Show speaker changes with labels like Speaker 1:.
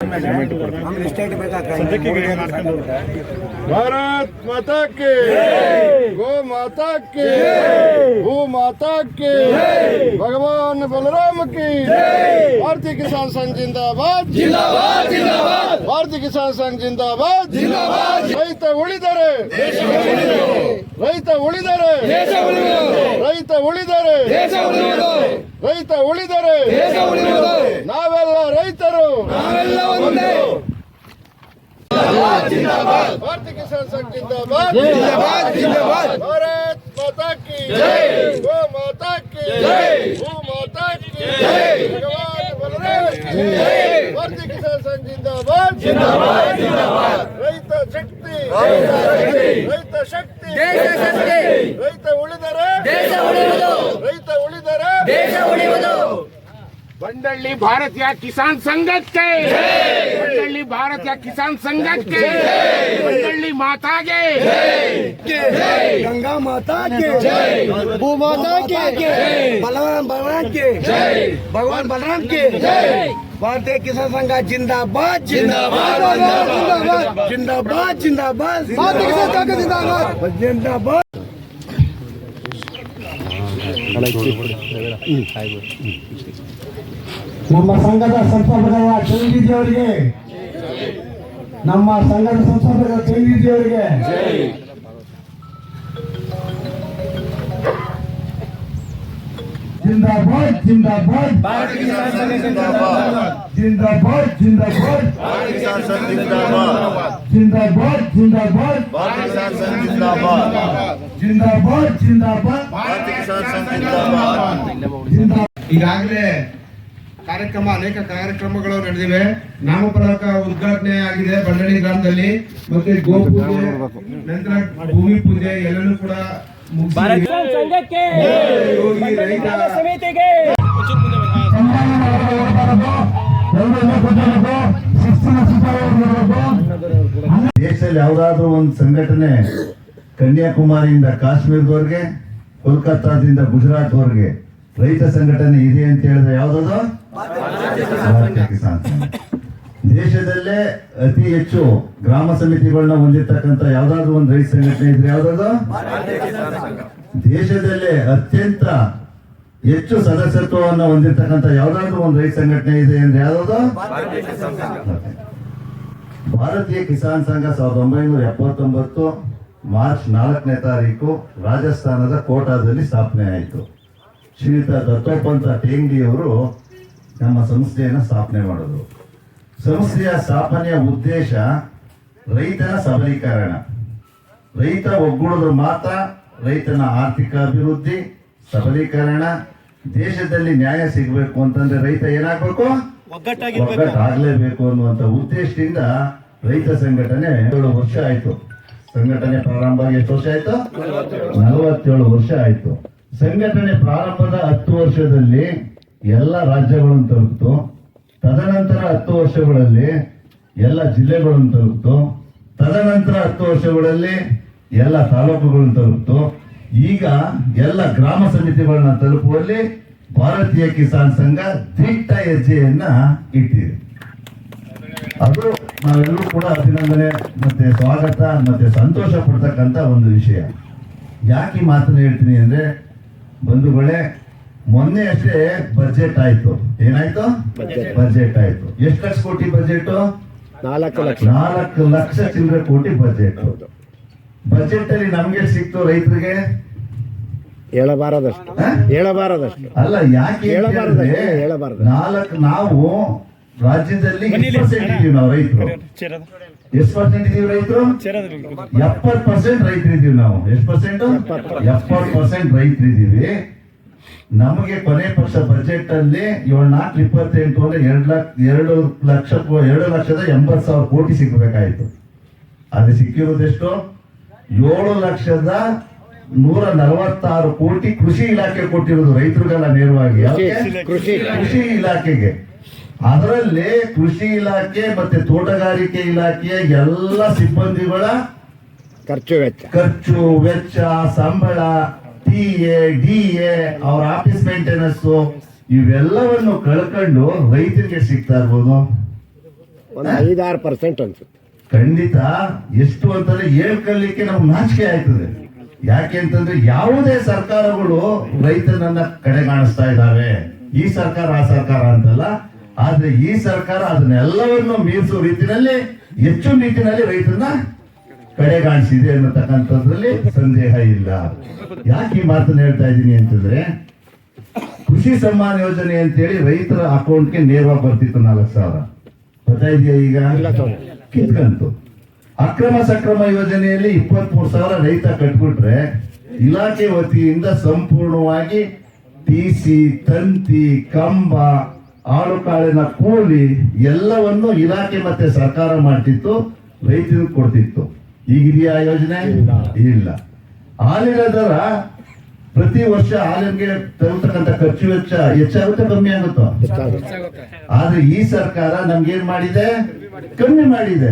Speaker 1: ನಮ್ಗೆ ಎಷ್ಟೇ ಬೇಕಾಗ್ತದೆ
Speaker 2: भारत माता के गो माता के भू माता के भगवान बलराम की भारतीय किसान संघ जिंदाबाद जिंदाबाद जिंदाबाद भारतीय किसान संघ जिंदाबाद जिंदाबाद ರೈತ ಉಳಿದರೆ ರೈತ ಉಳಿದರೆ ರೈತ ಉಳಿದರೆ ರೈತ ಉಳಿದರೆ ನಾವೆಲ್ಲ ರೈತರು. ಭಾರತ ಕಿಸಾನ್ ಜಿಂದಾಬಾದ್. ಮಾತಾ ಕಿ ಗೋ ಮಾತಾ ಕಿ ಗೋ ಮಾತಾ ಕಿ ಭಗವಾನ್ ಭಾರತ ಕಿಸಾನ್ ಜಿಂದಾಬಾದ್. ರೈತ ಶಕ್ತಿ. ರೈತ ಶಕ್ತಿ. ರೈತ ಉಳಿದರೆ ರೈತ ಉಳಿದರೆ
Speaker 3: ಬಂಡಳ್ಳಿ ಭಾರತೀಯ ಕಿಸಾನ್ ಸಂಘಕ್ಕೆ ಬಂಡಳ್ಳಿ ಭಾರತೀಯ ಕಿಸಾನ್ ಸಂಘಕ್ಕೆ ಬಂಡಳ್ಳಿ ಮಾತಾಗೆ
Speaker 1: गंगा माता के भू माता के बलराम बलराम के भगवान बलराम के भारतीय किसान संघ जिंदाबाद जिंदाबाद जिंदाबाद जिंदाबाद जिंदाबाद भारतीय किसान संघ जिंदाबाद जिंदाबाद
Speaker 4: ನಮ್ಮ ಸಂಘದ ಸಂಸ್ಥಾಪಕರ ಚಂದಿಜಿಯವರಿಗೆ ನಮ್ಮ ಸಂಘದ ಸಂಸ್ಥಾಪಕ ಚಂದಿಜಿಯವರಿಗೆ जिंदाबाद जिंदाबाद जिंदाबाद जिंदाबाद जिंदाबाद जिंदाबाद जिंदाबाद जिंदाबाद जिंदाबाद जिंदाबाद
Speaker 2: ಈಗಾಗಲೇ ಕಾರ್ಯಕ್ರಮ ಅನೇಕ ಕಾರ್ಯಕ್ರಮಗಳು ನಡೆದಿವೆ. ನಾಮಫಲಕ ಉದ್ಘಾಟನೆ ಆಗಿದೆ ಬಂಡಳಿ ಗ್ರಾಮದಲ್ಲಿ. ಮತ್ತೆ ಗೋಪೂಜೆ ನಂತರ ಭೂಮಿ ಪೂಜೆ ಎಲ್ಲರೂ ಕೂಡ ಮುಗಿಸಿದೆ.
Speaker 5: ಸಂಘಕ್ಕೆ
Speaker 2: ಹೋಗಿ ರೈತ.
Speaker 5: ಸಮಿತಿಗೆ.
Speaker 6: ದೇಶದಲ್ಲಿ ಯಾವ್ದಾದ್ರು ಒಂದು ಸಂಘಟನೆ ಕನ್ಯಾಕುಮಾರಿಯಿಂದ ಕಾಶ್ಮೀರದವರೆಗೆ ಕೋಲ್ಕತ್ತಾದಿಂದ ಗುಜರಾತ್ವರೆಗೆ ರೈತ ಸಂಘಟನೆ ಇದೆ ಅಂತ ಹೇಳಿದ್ರೆ ಯಾವ್ದದು? ಕಿಸಾನ್. ದೇಶದಲ್ಲೇ ಅತಿ ಹೆಚ್ಚು ಗ್ರಾಮ ಸಮಿತಿಗಳನ್ನ ಹೊಂದಿರತಕ್ಕಂತ ಯಾವ್ದಾದ್ರು ಒಂದು ರೈತ ಸಂಘಟನೆ ಇದ್ರೆ ಯಾವ್ದದು? ದೇಶದಲ್ಲೇ ಅತ್ಯಂತ ಹೆಚ್ಚು ಸದಸ್ಯತ್ವವನ್ನು ಹೊಂದಿರತಕ್ಕಂತ ಯಾವ್ದಾದ್ರು ಒಂದು ರೈತ ಸಂಘಟನೆ ಇದೆ ಅಂದ್ರೆ ಯಾವ್ದು ಭಾರತೀಯ ಕಿಸಾನ್ ಸಂಘ ಸಾವಿರದ ಒಂಬೈನೂರ ಎಪ್ಪತ್ತೊಂಬತ್ತು ಮಾರ್ಚ್ ನಾಲ್ಕನೇ ತಾರೀಕು ರಾಜಸ್ಥಾನದ ಕೋಟಾದಲ್ಲಿ ಸ್ಥಾಪನೆ ಆಯಿತು. ಶ್ರೀಯುತ ದತ್ತೋಪಂತ ಟೇಂಗಿಯವರು ನಮ್ಮ ಸಂಸ್ಥೆಯನ್ನು ಸ್ಥಾಪನೆ ಮಾಡಿದ್ರು. ಸಂಸ್ಥೆಯ ಸ್ಥಾಪನೆಯ ಉದ್ದೇಶ ರೈತನ ಸಬಲೀಕರಣ. ರೈತ ಒಗ್ಗೂಡಿದ್ರೆ ಮಾತ್ರ ರೈತನ ಆರ್ಥಿಕ ಅಭಿವೃದ್ಧಿ ಸಬಲೀಕರಣ ದೇಶದಲ್ಲಿ ನ್ಯಾಯ ಸಿಗಬೇಕು ಅಂತಂದ್ರೆ ರೈತ ಏನಾಗಬೇಕು? ಒಗ್ಗಟ್ಟಾಗಲೇಬೇಕು ಅನ್ನುವಂತ ಉದ್ದೇಶದಿಂದ ರೈತ ಸಂಘಟನೆ ಏಳು ವರ್ಷ ಆಯ್ತು. ಸಂಘಟನೆ ಪ್ರಾರಂಭ ಎಷ್ಟು ವರ್ಷ ಆಯ್ತು? ನಲವತ್ತೇಳು ವರ್ಷ ಆಯ್ತು. ಸಂಘಟನೆ ಪ್ರಾರಂಭದ ಹತ್ತು ವರ್ಷದಲ್ಲಿ ಎಲ್ಲ ರಾಜ್ಯಗಳನ್ನು ತಲುಪಿತು. ತದನಂತರ ಹತ್ತು ವರ್ಷಗಳಲ್ಲಿ ಎಲ್ಲ ಜಿಲ್ಲೆಗಳನ್ನು ತಲುಪಿತು. ತದನಂತರ ಹತ್ತು ವರ್ಷಗಳಲ್ಲಿ ಎಲ್ಲ ತಾಲೂಕುಗಳನ್ನು ತಲುಪಿತು. ಈಗ ಎಲ್ಲ ಗ್ರಾಮ ಸಮಿತಿಗಳನ್ನ ತಲುಪುವಲ್ಲಿ ಭಾರತೀಯ ಕಿಸಾನ್ ಸಂಘ ದಿಟ್ಟ ಹೆಜ್ಜೆಯನ್ನ ಇಟ್ಟಿದೆ. ಅದು ನಾವೆಲ್ಲರೂ ಕೂಡ ಅಭಿನಂದನೆ ಮತ್ತೆ ಸ್ವಾಗತ ಮತ್ತೆ ಸಂತೋಷ ಪಡ್ತಕ್ಕಂಥ ಒಂದು ವಿಷಯ. ಯಾಕೆ ಮಾತು ಹೇಳ್ತೀನಿ ಅಂದ್ರೆ ಬಂಧುಗಳೇ ಮೊನ್ನೆ ಅಷ್ಟೇ ಬಜೆಟ್ ಆಯ್ತು. ಏನಾಯ್ತು? ಬಜೆಟ್ ಆಯ್ತು. ಎಷ್ಟು ಲಕ್ಷ ಕೋಟಿ ಬಜೆಟ್
Speaker 1: ನಾಲ್ಕು ಲಕ್ಷ.
Speaker 6: ನಾಲ್ಕು ಲಕ್ಷ ಚಿಲ್ಲರೆ ಕೋಟಿ ಬಜೆಟ್ ಬಜೆಟ್ ಅಲ್ಲಿ ನಮ್ಗೆ ಸಿಕ್ತು ರೈತರಿಗೆ?
Speaker 1: ಹೇಳಬಾರದಷ್ಟು? ಹೇಳಬಾರದಷ್ಟು.
Speaker 6: ಅಲ್ಲ ಯಾಕೆ
Speaker 1: ಹೇಳಬಾರದು ಹೇಳಬಾರ್ದು,
Speaker 6: ನಾಲ್ಕು ನಾವು ರಾಜ್ಯದಲ್ಲಿ ಪರ್ಸೆಂಟ್ ಇದೀವಿ ನಾವು ರೈತರು. ಎಷ್ಟು ಪರ್ಸೆಂಟ್ ಇದೀವಿ ರೈತರು? ಎಪ್ಪತ್ ಪರ್ಸೆಂಟ್ ರೈತರು ಇದೀವಿ ನಾವು. ಎಷ್ಟು ಪರ್ಸೆಂಟ್ ಎಪ್ಪತ್ ಪರ್ಸೆಂಟ್ ರೈತರು ಇದೀವಿ. ನಮಗೆ ಕೊನೆ ಪಕ್ಷ ಬಜೆಟ್ ಅಲ್ಲಿ ಏಳು ನಾಲ್ಕು ಇಪ್ಪತ್ತೆಂಟು ಅಂದ್ರೆ ಎರಡು ಲಕ್ಷ ಎರಡು ಲಕ್ಷ ಎರಡು ಲಕ್ಷದ ಎಂಬತ್ ಸಾವಿರ ಕೋಟಿ ಸಿಗಬೇಕಾಯ್ತು. ಅದು ಸಿಕ್ಕಿರೋದೆಷ್ಟು ಏಳು ಲಕ್ಷದ ನೂರ ನಲವತ್ತಾರು ಕೋಟಿ ಕೃಷಿ ಇಲಾಖೆ ಕೊಟ್ಟಿರೋದು ರೈತರಿಗೆಲ್ಲ ನೇರವಾಗಿ.
Speaker 1: ಕೃಷಿ
Speaker 6: ಕೃಷಿ ಇಲಾಖೆಗೆ. ಅದರಲ್ಲಿ ಕೃಷಿ ಇಲಾಖೆ ಮತ್ತೆ ತೋಟಗಾರಿಕೆ ಇಲಾಖೆಯ ಎಲ್ಲ ಸಿಬ್ಬಂದಿಗಳ
Speaker 1: ಖರ್ಚು ವೆಚ್ಚ.
Speaker 6: ಖರ್ಚು ವೆಚ್ಚ ಸಂಬಳ ಟಿ ಎ ಡಿ ಎ ಅವ್ರ ಆಫೀಸ್ ಮೇಂಟೆನೆನ್ಸ್ ಇವೆಲ್ಲವನ್ನು ಕಳ್ಕೊಂಡು ರೈತರಿಗೆ ಸಿಗ್ತಾ ಇರ್ಬೋದು.
Speaker 1: ಒಂದು ಐದಾರು ಪರ್ಸೆಂಟ್ ಅನ್ಸುತ್ತೆ.
Speaker 6: ಖಂಡಿತ ಎಷ್ಟು ಅಂತಂದ್ರೆ ಹೇಳ್ಕೊಳ್ಳಿಕ್ಕೆ ನಮ್ಗೆ ನಾಚಿಕೆ ಆಯ್ತದೆ ಯಾಕೆ ಅಂತಂದ್ರೆ ಯಾವುದೇ ಸರ್ಕಾರಗಳು ರೈತನನ್ನ ಕಡೆಗಾಣಿಸ್ತಾ ಇದ್ದಾವೆ ಈ ಸರ್ಕಾರ ಆ ಸರ್ಕಾರ ಅಂತಲ್ಲ. ಆದ್ರೆ ಈ ಸರ್ಕಾರ ಅದನ್ನೆಲ್ಲವನ್ನು ಮೀರಿಸುವ ರೀತಿಯಲ್ಲಿ ಹೆಚ್ಚು ನಿಟ್ಟಿನಲ್ಲಿ ರೈತರನ್ನ ಕಡೆಗಾಣಿಸಿದೆ ಅನ್ನತಕ್ಕಂಥದ್ರಲ್ಲಿ ಸಂದೇಹ ಇಲ್ಲ. ಯಾಕೆ ಈ ಮಾತನ್ನ ಹೇಳ್ತಾ ಇದ್ದೀನಿ ಅಂತಂದ್ರೆ ಕೃಷಿ ಸಮ್ಮಾನ ಯೋಜನೆ ಅಂತೇಳಿ ರೈತರ ಅಕೌಂಟ್ಗೆ ನೇರವಾಗಿ ಬರ್ತಿತ್ತು ನಾಲ್ಕು ಸಾವಿರ. ಗೊತ್ತಾಇದೆಯಾ ಈಗ? ಕಿತ್ಕಂತು. ಅಕ್ರಮ ಸಕ್ರಮ ಯೋಜನೆಯಲ್ಲಿ ಇಪ್ಪತ್ತ್ ಮೂರು ಸಾವಿರ ರೈತ ಕಟ್ಬಿಟ್ರೆ ಇಲಾಖೆ ವತಿಯಿಂದ ಸಂಪೂರ್ಣವಾಗಿ ಟಿಸಿ ತಂತಿ ಕಂಬ ಆಳು ಕಾಳಿನ ಕೂಲಿ ಎಲ್ಲವನ್ನು ಇಲಾಖೆ ಮತ್ತೆ ಸರ್ಕಾರ ಮಾಡ್ತಿತ್ತು ರೈತರಿಗೆ ಕೊಡ್ತಿತ್ತು. ಈಗಿದೆಯಾ ಯೋಜನೆ? ಇಲ್ಲ. ಹಾಲಿನ ದರ ಪ್ರತಿ ವರ್ಷ ಹಾಲಿಗೆ ತರತಕ್ಕಂಥ ಖರ್ಚು ವೆಚ್ಚ ಹೆಚ್ಚಾಗುತ್ತೆ ಕಮ್ಮಿ ಆಗುತ್ತೋ? ಆದ್ರೆ ಈ ಸರ್ಕಾರ ನಮ್ಗೇನ್ ಮಾಡಿದೆ? ಕಮ್ಮಿ ಮಾಡಿದೆ.